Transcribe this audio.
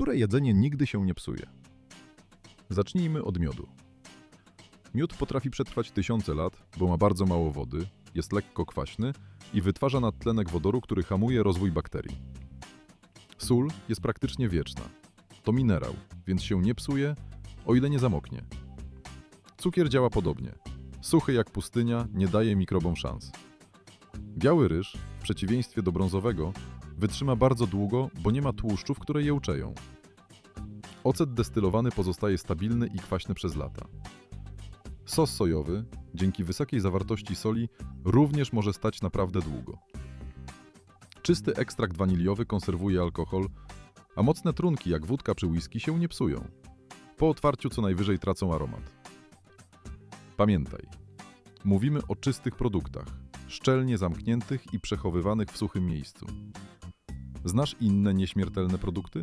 które jedzenie nigdy się nie psuje. Zacznijmy od miodu. Miód potrafi przetrwać tysiące lat, bo ma bardzo mało wody, jest lekko kwaśny i wytwarza nadtlenek wodoru, który hamuje rozwój bakterii. Sól jest praktycznie wieczna. To minerał, więc się nie psuje, o ile nie zamoknie. Cukier działa podobnie. Suchy jak pustynia, nie daje mikrobom szans. Biały ryż, w przeciwieństwie do brązowego, wytrzyma bardzo długo, bo nie ma tłuszczów, które je uczeją. Ocet destylowany pozostaje stabilny i kwaśny przez lata. Sos sojowy, dzięki wysokiej zawartości soli, również może stać naprawdę długo. Czysty ekstrakt waniliowy konserwuje alkohol, a mocne trunki jak wódka czy whisky się nie psują. Po otwarciu co najwyżej tracą aromat. Pamiętaj, mówimy o czystych produktach, szczelnie zamkniętych i przechowywanych w suchym miejscu. Znasz inne nieśmiertelne produkty?